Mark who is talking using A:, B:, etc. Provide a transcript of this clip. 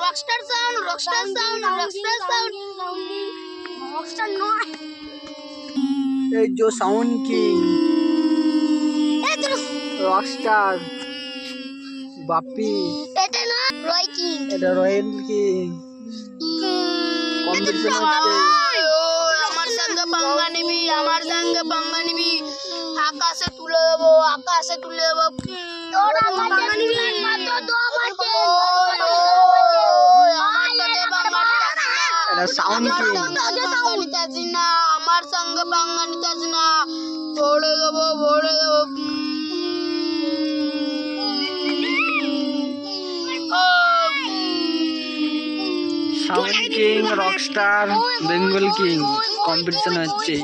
A: Rockstar sound rockstar sound rockstar sound rockstar নয়
B: এই যে সাউন্ড কিং
A: এই তো
B: রকস্টার বাপ্পি।
A: এটা না রয় কিং
B: এটা রয়্যাল কিং কম্পিটিশন হচ্ছে
A: সঙ্গে পাঙ্গা নিবি আমার সঙ্গে পাঙ্গা নিবি আকাশে তুলে দেবো। আকাশে তুলে দেবো তোর পাঙ্গা নিবি
B: এটা সাউন্ড
A: আমার সঙ্গে পাঙ্গা নিতে না।
B: Sound king rockstar Bengal king competition হচ্ছে